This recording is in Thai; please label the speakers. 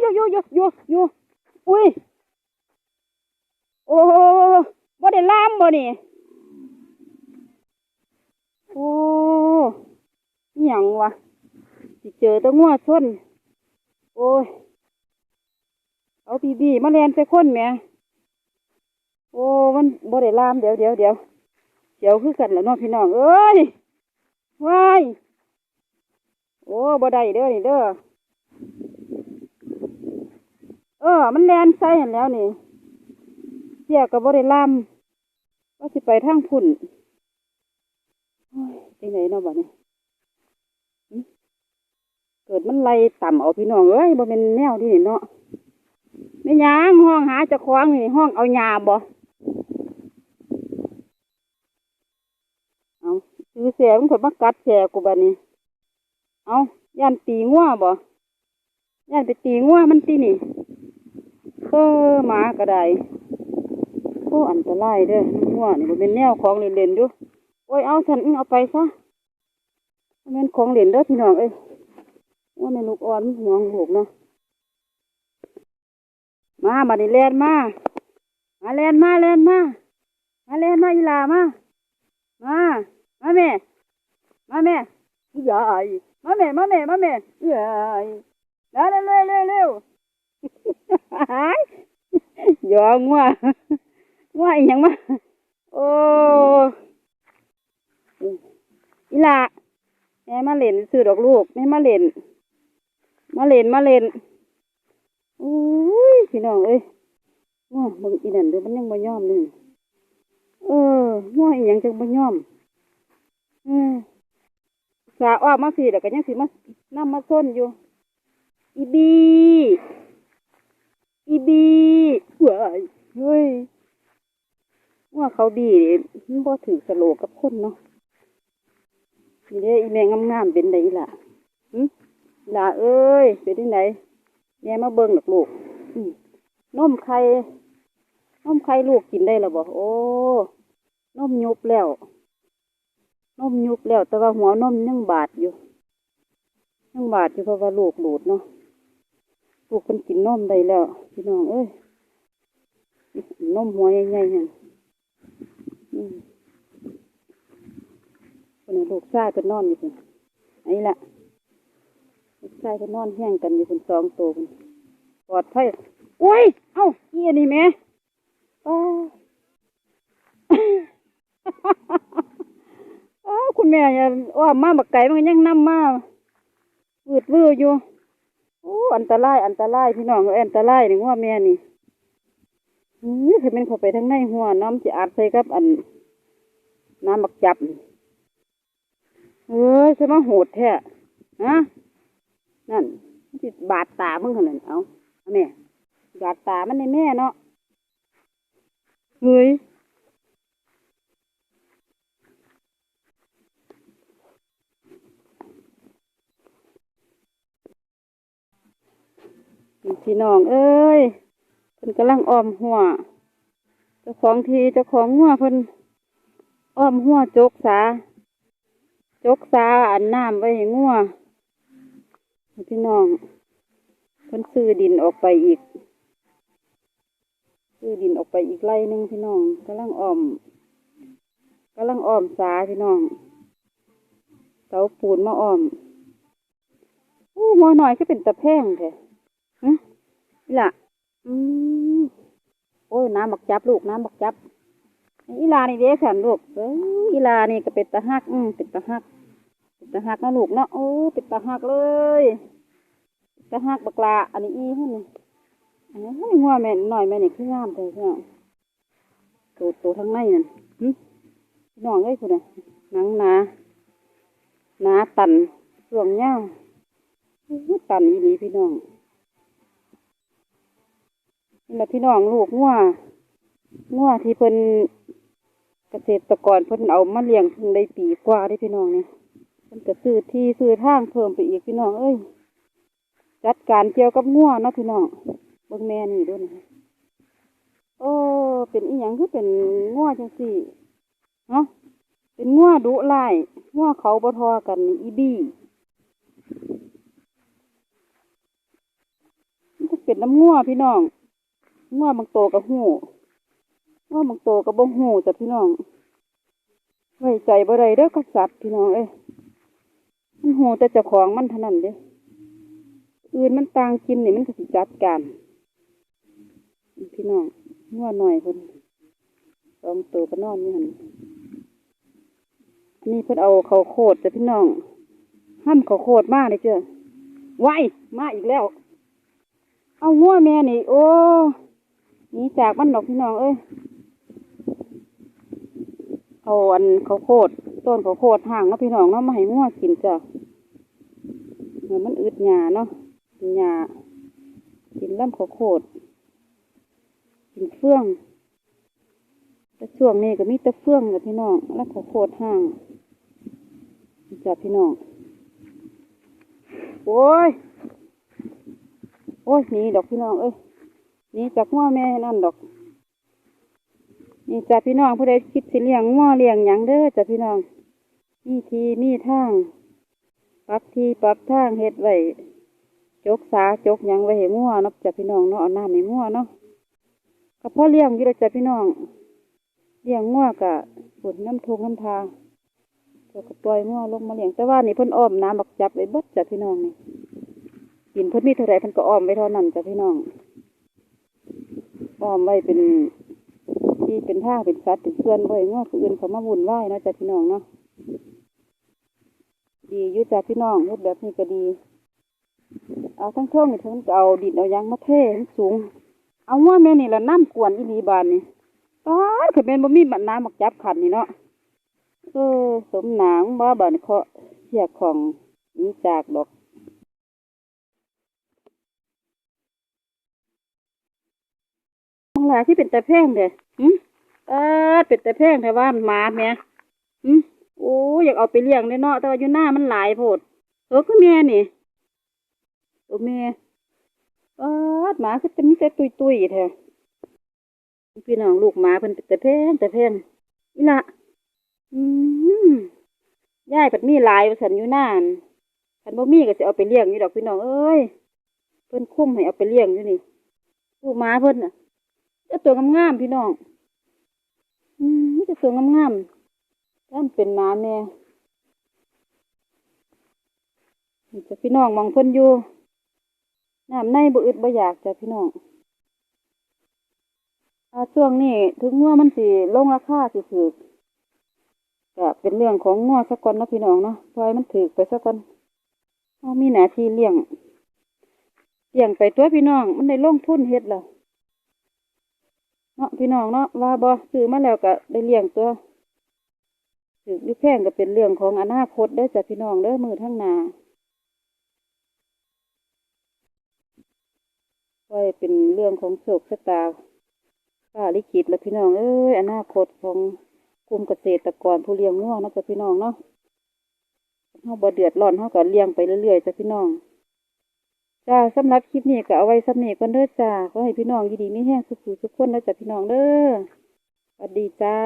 Speaker 1: อยู่อยู่อยู่อยู่อยู่อยู่อุ้ยโอ้บ่ได้ล่ามบ่นี่โอ้หยังวะสิเจอตัวงัวชนโอ้ยเอาบีบีมาแลนใส่คนแม่โอ้มันบ่ได้ล่ามเดี๋ยวเดี๋ยวเดี๋ยวเดี๋ยวคือกันแหล้วเนาะพี่น้องเอ้ยว้ายโอ้บ่ได้เด้อนี่เด้อ เออ มันแลนใส่เห็นแล้วนี่เสียกับบริลามว่าสิไปทางพุ่นโอ้ยไปไหนเนาะบ่เนี่ยเกิดมันไล่ต่ำเอาพี่น้องเอ้ยบ่เป็นแนวที่นี่เนาะไม่ยางห้องหาจะคว้างนี่ห้องเอายาบ่เอาซื้อเสียมันผลมากัดแสกูบัดนี้เอาย่านตีงัวบ่ย่านไปตีงัวมันตีนี่ เออหมาก็ได้โอ้อันตรายเด้อหัวนี่มันเป็นแนวของเล่นๆอยู่โอ้ยเอาฉันเอาไปซะมันเป็นของเล่นเด้อพี่น้องเอ้ยว่าในลูกอ่อนมันห่วงลูกเนาะมาบัดนี้แลนมา มาแลนมาแลนมา มาแลนมาอีหลามา มา มาแม่ มาแม่ยายมาแม่ มาแม่ มาแม่ยายเร็วเร็วเร็วเร็วเร็ว ยองัวงัวอีหยังมาโอ้อีละแม่มาเล่นซื้อดอกลูกแม่มาเล่น มาเล่นมาเล่นอุ้ยพี่น้องเอ้ยงัวมึงอีนั่นเดี๋ยวมันยังบ่ยอมเลยเอองัวอีหยังจังบ่ยอมเออสาอ้อมาพี่แล้วก็ยังสิมานํมาส้นอยู่อีบี อีบีว้ายเฮ้ย ว่าเขาบีนี่มันบ่ถือสโลกับคนเนาะนี่เด้อีแม่งามๆเป็นไดล่ะหึล่ะเอ้ย เป็นที่ไหนแม่มาเบิ่งหลักลูกอืมนมไข่นมไข่ลูกกินได้แล้วบ่โอ้นมยุบแล้วนมยุบแล้ว แต่ว่าหัวนมยังบาดอยู่ยังบาดอยู่เพราะว่าลูกหลุดเนาะ ลูกคนกินนมได้แล้ว พี่น้องเอ้ยนมหัวใหญ่ๆเนี่ยคนลูกชายเป็นนอนอยู่คนไอ้ละลูกชายเป็นนอนแห้งกันอยู่คนสองตัวคนปลอดภัยโอ้ย เอ้าอีอันนี้แม่อ้าวอ้าวคุณแม่อย่าว่ามาบักไก่มันยังนำมาวืดวืออยู่ อ้อันตรายอันตรายพี่น้องเอ้ยอันตรายนี่หัวแม่นี่อื้อถ้าเป็นเข้าไปทางในหัวน้ำจะอาดใส่กับอันน้ำบักจับนี่เอ้ยใช่ไหมโหดแท้ฮะนั่นมันสิบาดตามึงขนาดเอาเอาแม่บาดตามันในแม่เนาะเฮ้ย พี่น้องเอ้ยเพิ่นกำลังอ้อมหัวเจ้าของทีเจ้าของหัวเพิ่นอ้อมหัวจกสาจกสาอันน้ำไว้ให้งัวพี่น้องเพิ่นซื้อดินออกไปอีกซื้อดินออกไปอีกไร่หนึงพี่น้องกำลังอ้อมกำลังอ้อมสาพี่น้องเสาปูนมาอ้อมอู้หัวหน่อยก็เป็นตะแพงแท้ ฮะนี่ล่ะ อืมโอ้ยน้ำบักจับลูกน้ำบักจับอีลานี่เด้ขันลูกเอ้อีลานี่ก็เป็นตะหัก อืมเป็นตะหักเป็นตะหักนะลูกเนาะโอ้เป็นตะหักเลยตะหักบักลา อันนี้อีให้นี่อันนี้ห้หัวแม่หน่อยแม่นี่คืองามเลยเพื่อนตัวตัวทั้งในนั่นหึพี่น้องเอ้ยคุณน่ะหนังหนาหนาตันส่วงยาวอู้ตันอีหลีพี่น้อง นี่แหละพี่น้องลูกงัวงัวที่เพิ่นเกษตรกรเพิ่นเอามาเลี้ยงเพิ่งได้ปีกว่าได้พี่น้องเนี่ยเพิ่นก็ซื้อที่ซื้อทางเพิ่มไปอีกพี่น้องเอ้ยจัดการเกี่ยวกับงัวเนาะพี่น้องเบิ่งแม่นี่ด้วยนะโอ้เป็นอีหยังคือเป็นงัวจังสี่เนาะเป็นงัวดุร้ายงัวเขาบ่ทอกันอีบี้เป็นน้ำงัวพี่น้อง งัวบางโตกับหูงัวบางโตกับบ่หูจ้ะพี่น้องไว้ใจบ่ได้เด้อกับสัตว์พี่น้องเอ้ยมันหูแต่เจ้าของมันเท่านั้นเด้อื่นมันต่างกินนี่มันก็สิจัดการพี่น้องงัวหน่อยเพิ่นสองโตก็นอนอยู่หันอันนี้เพิ่นเอาเขาโคดจ้ะพี่น้องห้ำข้าโคดมากเลยเจ้อไว้มาอีกแล้ว เอางัวแม่นี่ โอ้ นี่จากบ้านดอกพี่น้องเอ้ยเอาอันเขาวโพดต้นเขาวโพดห่างเนาะพี่น้องเนาะมาให้งัวกินจ้ะเดี๋ยวมันอึดหยาเนาะหยากินล่ำเขาวโพดกินเฟื่อง แต่ช่วงนี้ก็มีแต่เฟื่องกับพี่น้องแล้วเขาวโพดห่างจ้ะพี่น้อง โอ้ย โอ้ยนี่ดอกพี่น้องเอ้ย นี่จากงัวแม่นั่นดอก นี่จ้ะพี่น้องผู้ใดคิดสิเลี้ยงงัวเลี้ยงหยังเด้อจ้ะพี่น้องนี่ทีนี่ทางปรับทีปรับทางเฮ็ดไว้จกสาจกหยังไว้ให้งัวเนาะจ้ะพี่น้องเนาะเอาน้ำให้งัวเนาะก็พอเลี้ยงอยู่แล้วจ้ะพี่น้องเลี้ยงงัวกะฝุ่นน้ำทงน้ำทาเจ้าก็ปล่อยงัวลงมาเลี้ยงแต่ว่านี่เพิ่นอ้อมน้ำบักจับไว้เบิดจ้ะพี่น้องนี่กินเพิ่นมีเท่าไรเพิ่นก็อ้อมไว้เท่านั้นจ้ะพี่น้อง อ้อมไว้เป็นที่เป็นท่าเป็นสัตว์เป็นเพื่อนไว้ง้อผู้อื่นเขามาวุ่นวายนาะจ้ะพี่น้องเนาะดียู่จ้ะพี่น้องเฮ็ดแบบนี้ก็ดี เอาทั้งเท่งนี่เพิ่นเอาดินเอายังมาเทให้มันสูง เอาว่าแม่นี่ละน้ำกวนอีหลีบานนี่ตายคือเป็นบ่มีบัดน้ำมักจับขันนี่เนาะเออสมหนางบ้าบานเคาะเสียกของนี้จากดอก มอง หลายที่เป็นแต่แพงเด้หืมเออเป็นแต่แพงแต่ว่าหมาแม่หืมโอ้อยากเอาไปเลี้ยงเลยเนาะแต่ว่าอยู่หน้ามันหลายโพดเออคือแม่นี่ตัวแม่เออหมาคือจะมีแต่ตุยตุยแท้พี่น้องลูกหมาเพิ่นเป็นแต่แพงแต่แพงนี่ละอืมยายเพิ่นมีหลายสันอยู่หน้าฉันคันบ่มีก็สิเอาไปเลี้ยงอยู่ดอกพี่น้องเอ้ยเพิ่นคุ้มให้เอาไปเลี้ยงอยู่นี่ลูกหมาเพิ่นน่ะ จะตัวงามๆพี่น้อง อืมมีแต่ตัวงามๆท่านเป็นหมาแม่จะพี่น้องมองเพิ่นอยู่น้ำในบ่อึดบ่อยากจ้ะพี่น้องอาช่วงนี้ถึงงัวมันสิลงราคาสิถูกก็เป็นเรื่องของงัวสักก่อนนะพี่น้องเนาะปล่อยมันถูกไปสักก่อนเอามีหน้าที่เลี้ยงเลี้ยงไปตัวพี่น้อง มันได้ลงทุนเฮ็ดแล้ว เนาะพี่น้องเนาะว่าบ่ซื้อมาแล้วก็ได้เลี้ยงตัวถือหรือแพงก็เป็นเรื่องของอนาคตเด้จ้ะพี่น้องเด้อมือทั้งนาไว้เป็นเรื่องของโชคชะตาฟ้าลิขิตแล้วพี่น้องเอ้ยอนาคตของกลุ่มเกษตรกรผู้เลี้ยงงัวนะจ้ะพี่น้องเนาะเฮาบ่เดือดร้อนเฮาก็เลี้ยงไปเรื่อยๆจ้ะพี่น้อง จ้าสำหรับคลิปนี้ก็เอาไว้สำเนี้ก่อนเด้อจ้าขอให้พี่น้องดีมีแห้งสุขสุทุกคนนะจ้ะพี่น้องเด้อสวัสดีจ้า